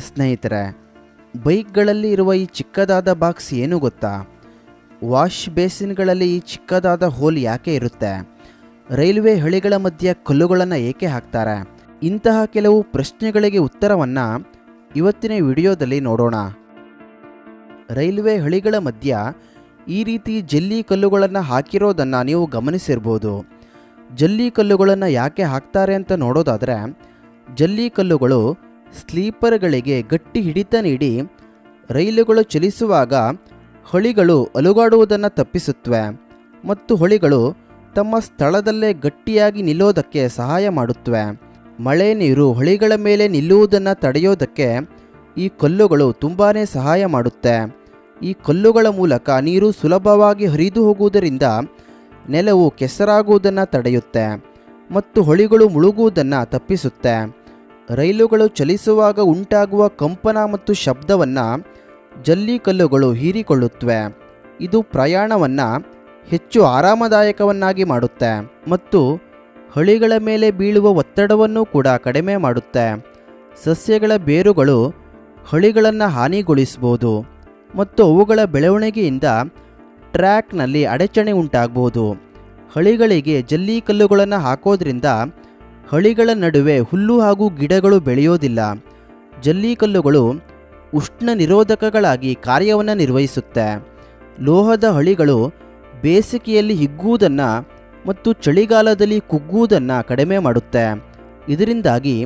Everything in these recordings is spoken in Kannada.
ಸ್ನೇಹಿತರೆ, ಬೈಕ್ಗಳಲ್ಲಿ ಇರುವ ಈ ಚಿಕ್ಕದಾದ ಬಾಕ್ಸ್ ಏನು ಗೊತ್ತಾ? ವಾಶ್ ಬೇಸಿನ್ಗಳಲ್ಲಿ ಈ ಚಿಕ್ಕದಾದ ಹೋಲ್ ಯಾಕೆ ಇರುತ್ತೆ? ರೈಲ್ವೆ ಹಳಿಗಳ ಮಧ್ಯೆ ಕಲ್ಲುಗಳನ್ನು ಏಕೆ ಹಾಕ್ತಾರೆ? ಇಂತಹ ಕೆಲವು ಪ್ರಶ್ನೆಗಳಿಗೆ ಉತ್ತರವನ್ನು ಇವತ್ತಿನ ವಿಡಿಯೋದಲ್ಲಿ ನೋಡೋಣ. ರೈಲ್ವೆ ಹಳಿಗಳ ಮಧ್ಯ ಈ ರೀತಿ ಜಲ್ಲಿ ಕಲ್ಲುಗಳನ್ನು ಹಾಕಿರೋದನ್ನು ನೀವು ಗಮನಿಸಿರ್ಬೋದು. ಜಲ್ಲಿ ಕಲ್ಲುಗಳನ್ನು ಯಾಕೆ ಹಾಕ್ತಾರೆ ಅಂತ ನೋಡೋದಾದರೆ, ಜಲ್ಲಿ ಕಲ್ಲುಗಳು ಸ್ಲೀಪರ್ಗಳಿಗೆ ಗಟ್ಟಿ ಹಿಡಿತ ನೀಡಿ ರೈಲುಗಳು ಚಲಿಸುವಾಗ ಹೊಳಿಗಳು ಅಲುಗಾಡುವುದನ್ನು ತಪ್ಪಿಸುತ್ತವೆ ಮತ್ತು ಹೊಳಿಗಳು ತಮ್ಮ ಸ್ಥಳದಲ್ಲೇ ಗಟ್ಟಿಯಾಗಿ ನಿಲ್ಲೋದಕ್ಕೆ ಸಹಾಯ ಮಾಡುತ್ತವೆ ಮಳೆ, ನೀರು ಹೊಳಿಗಳ ಮೇಲೆ ನಿಲ್ಲುವುದನ್ನು ತಡೆಯೋದಕ್ಕೆ ಈ ಕಲ್ಲುಗಳು ತುಂಬಾ ಸಹಾಯ ಮಾಡುತ್ತೆ. ಈ ಕಲ್ಲುಗಳ ಮೂಲಕ ನೀರು ಸುಲಭವಾಗಿ ಹರಿದು ಹೋಗುವುದರಿಂದ ನೆಲವು ಕೆಸರಾಗುವುದನ್ನು ತಡೆಯುತ್ತೆ ಮತ್ತು ಹೊಳಿಗಳು ಮುಳುಗುವುದನ್ನು ತಪ್ಪಿಸುತ್ತೆ. ರೈಲುಗಳು ಚಲಿಸುವಾಗ ಉಂಟಾಗುವ ಕಂಪನ ಮತ್ತು ಶಬ್ದವನ್ನು ಜಲ್ಲಿ ಕಲ್ಲುಗಳು ಹೀರಿಕೊಳ್ಳುತ್ತವೆ. ಇದು ಪ್ರಯಾಣವನ್ನು ಹೆಚ್ಚು ಆರಾಮದಾಯಕವನ್ನಾಗಿ ಮಾಡುತ್ತೆ ಮತ್ತು ಹಳಿಗಳ ಮೇಲೆ ಬೀಳುವ ಒತ್ತಡವನ್ನು ಕೂಡ ಕಡಿಮೆ ಮಾಡುತ್ತೆ. ಸಸ್ಯಗಳ ಬೇರುಗಳು ಹಳಿಗಳನ್ನು ಹಾನಿಗೊಳಿಸಬಹುದು ಮತ್ತು ಅವುಗಳ ಬೆಳವಣಿಗೆಯಿಂದ ಟ್ರ್ಯಾಕ್ನಲ್ಲಿ ಅಡಚಣೆ ಉಂಟಾಗಬಹುದು ಹಳಿಗಳಿಗೆ ಜಲ್ಲಿ ಕಲ್ಲುಗಳನ್ನು ಹಾಕೋದ್ರಿಂದ ಹಳಿಗಳ ನಡುವೆ ಹುಲ್ಲು ಹಾಗೂ ಗಿಡಗಳು ಬೆಳೆಯೋದಿಲ್ಲ. ಜಲ್ಲಿಕಲ್ಲುಗಳು ಉಷ್ಣ ನಿರೋಧಕಗಳಾಗಿ ಕಾರ್ಯವನ್ನು ನಿರ್ವಹಿಸುತ್ತೆ. ಲೋಹದ ಹಳಿಗಳು ಬೇಸಿಗೆಯಲ್ಲಿ ಹಿಗ್ಗುವುದನ್ನು ಮತ್ತು ಚಳಿಗಾಲದಲ್ಲಿ ಕುಗ್ಗುವುದನ್ನು ಕಡಿಮೆ ಮಾಡುತ್ತೆ. ಇದರಿಂದಾಗಿ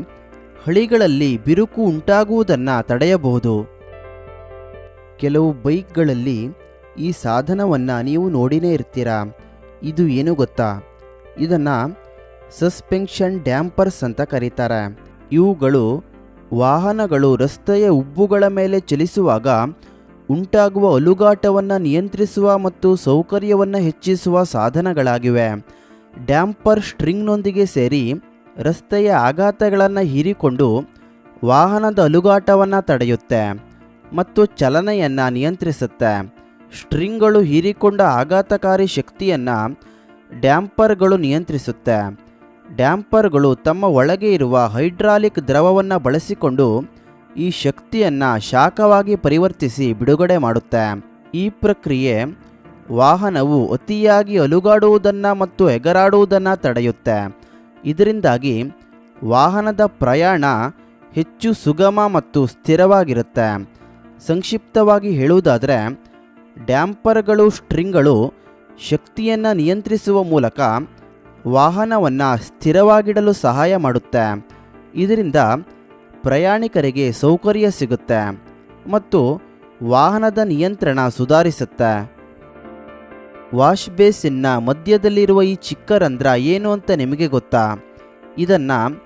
ಹಳಿಗಳಲ್ಲಿ ಬಿರುಕು ಉಂಟಾಗುವುದನ್ನು ತಡೆಯಬಹುದು. ಕೆಲವು ಬೈಕ್ಗಳಲ್ಲಿ ಈ ಸಾಧನವನ್ನು ನೀವು ನೋಡಿನೇ ಇರ್ತೀರಾ? ಇದು ಏನು ಗೊತ್ತಾ? ಇದನ್ನು ಸಸ್ಪೆನ್ಷನ್ ಡ್ಯಾಂಪರ್ಸ್ ಅಂತ ಕರೀತಾರೆ. ಇವುಗಳು ವಾಹನಗಳು ರಸ್ತೆಯ ಉಬ್ಬುಗಳ ಮೇಲೆ ಚಲಿಸುವಾಗ ಉಂಟಾಗುವ ಅಲುಗಾಟವನ್ನು ನಿಯಂತ್ರಿಸುವ ಮತ್ತು ಸೌಕರ್ಯವನ್ನು ಹೆಚ್ಚಿಸುವ ಸಾಧನಗಳಾಗಿವೆ. ಡ್ಯಾಂಪರ್ ಸ್ಟ್ರಿಂಗ್ನೊಂದಿಗೆ ಸೇರಿ ರಸ್ತೆಯ ಆಘಾತಗಳನ್ನು ಹೀರಿಕೊಂಡು ವಾಹನದ ಅಲುಗಾಟವನ್ನು ತಡೆಯುತ್ತೆ ಮತ್ತು ಚಲನೆಯನ್ನು ನಿಯಂತ್ರಿಸುತ್ತೆ. ಸ್ಟ್ರಿಂಗ್ಗಳು ಹೀರಿಕೊಂಡ ಆಘಾತಕಾರಿ ಶಕ್ತಿಯನ್ನು ಡ್ಯಾಂಪರ್ಗಳು ನಿಯಂತ್ರಿಸುತ್ತೆ. ಡ್ಯಾಂಪರ್ಗಳು ತಮ್ಮ ಒಳಗೆ ಇರುವ ಹೈಡ್ರಾಲಿಕ್ ದ್ರವವನ್ನು ಬಳಸಿಕೊಂಡು ಈ ಶಕ್ತಿಯನ್ನು ಶಾಖವಾಗಿ ಪರಿವರ್ತಿಸಿ ಬಿಡುಗಡೆ ಮಾಡುತ್ತೆ. ಈ ಪ್ರಕ್ರಿಯೆ ವಾಹನವು ಅತಿಯಾಗಿ ಅಲುಗಾಡುವುದನ್ನು ಮತ್ತು ಎಗರಾಡುವುದನ್ನು ತಡೆಯುತ್ತೆ. ಇದರಿಂದಾಗಿ ವಾಹನದ ಪ್ರಯಾಣ ಹೆಚ್ಚು ಸುಗಮ ಮತ್ತು ಸ್ಥಿರವಾಗಿರುತ್ತೆ. ಸಂಕ್ಷಿಪ್ತವಾಗಿ ಹೇಳುವುದಾದರೆ, ಡ್ಯಾಂಪರ್ಗಳು ಸ್ಟ್ರಿಂಗ್ಗಳು ಶಕ್ತಿಯನ್ನು ನಿಯಂತ್ರಿಸುವ ಮೂಲಕ ವಾಹನವನ್ನು ಸ್ಥಿರವಾಗಿಡಲು ಸಹಾಯ ಮಾಡುತ್ತೆ. ಇದರಿಂದ ಪ್ರಯಾಣಿಕರಿಗೆ ಸೌಕರ್ಯ ಸಿಗುತ್ತೆ ಮತ್ತು ವಾಹನದ ನಿಯಂತ್ರಣ ಸುಧಾರಿಸುತ್ತೆ. ವಾಶ್ ಬೇಸಿನ್ನ ಮಧ್ಯದಲ್ಲಿರುವ ಈ ಚಿಕ್ಕ ರಂಧ್ರ ಏನು ಅಂತ ನಿಮಗೆ ಗೊತ್ತಾ? ಇದನ್ನು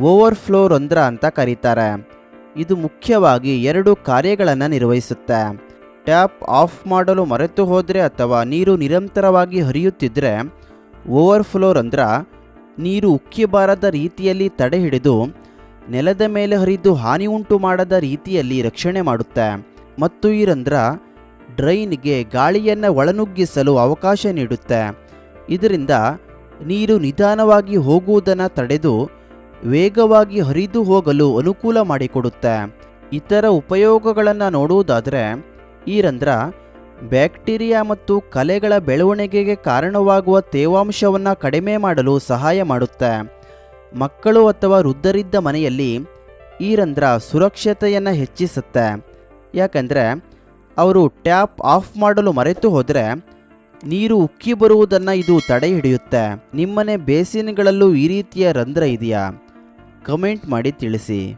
ಓವರ್ಫ್ಲೋ ರಂಧ್ರ ಅಂತ ಕರೀತಾರೆ. ಇದು ಮುಖ್ಯವಾಗಿ ಎರಡು ಕಾರ್ಯಗಳನ್ನು ನಿರ್ವಹಿಸುತ್ತೆ. ಟ್ಯಾಪ್ ಆಫ್ ಮಾಡಲು ಮರೆತು ಹೋದರೆ ಅಥವಾ ನೀರು ನಿರಂತರವಾಗಿ ಹರಿಯುತ್ತಿದ್ದರೆ ಓವರ್ಫ್ಲೋ ರಂಧ್ರ ನೀರು ಉಕ್ಕಿಬಾರದ ರೀತಿಯಲ್ಲಿ ತಡೆ ಹಿಡಿದು ನೆಲದ ಮೇಲೆ ಹರಿದು ಹಾನಿ ಉಂಟು ಮಾಡದ ರೀತಿಯಲ್ಲಿ ರಕ್ಷಣೆ ಮಾಡುತ್ತೆ. ಮತ್ತು ಈ ರಂಧ್ರ ಡ್ರೈನ್ಗೆ ಗಾಳಿಯನ್ನು ಒಳನುಗ್ಗಿಸಲು ಅವಕಾಶ ನೀಡುತ್ತೆ. ಇದರಿಂದ ನೀರು ನಿಧಾನವಾಗಿ ಹೋಗುವುದನ್ನು ತಡೆದು ವೇಗವಾಗಿ ಹರಿದು ಹೋಗಲು ಅನುಕೂಲ ಮಾಡಿಕೊಡುತ್ತೆ. ಇತರ ಉಪಯೋಗಗಳನ್ನು ನೋಡುವುದಾದರೆ ಈ ರಂಧ್ರ ಬ್ಯಾಕ್ಟೀರಿಯಾ ಮತ್ತು ಕಲೆಗಳ ಬೆಳವಣಿಗೆಗೆ ಕಾರಣವಾಗುವ ತೇವಾಂಶವನ್ನು ಕಡಿಮೆ ಮಾಡಲು ಸಹಾಯ ಮಾಡುತ್ತೆ. ಮಕ್ಕಳು ಅಥವಾ ವೃದ್ಧರಿದ್ದ ಮನೆಯಲ್ಲಿ ಈ ರಂಧ್ರ ಸುರಕ್ಷತೆಯನ್ನು ಹೆಚ್ಚಿಸುತ್ತೆ. ಯಾಕಂದರೆ, ಅವರು ಟ್ಯಾಪ್ ಆಫ್ ಮಾಡಲು ಮರೆತು ಹೋದರೆ ನೀರು ಉಕ್ಕಿ ಬರುವುದನ್ನು ಇದು ತಡೆ ಹಿಡಿಯುತ್ತೆ. ನಿಮ್ಮನೆ ಬೇಸಿನ್ಗಳಲ್ಲೂ ಈ ರೀತಿಯ ರಂಧ್ರ ಇದೆಯಾ? ಕಮೆಂಟ್ ಮಾಡಿ ತಿಳಿಸಿ.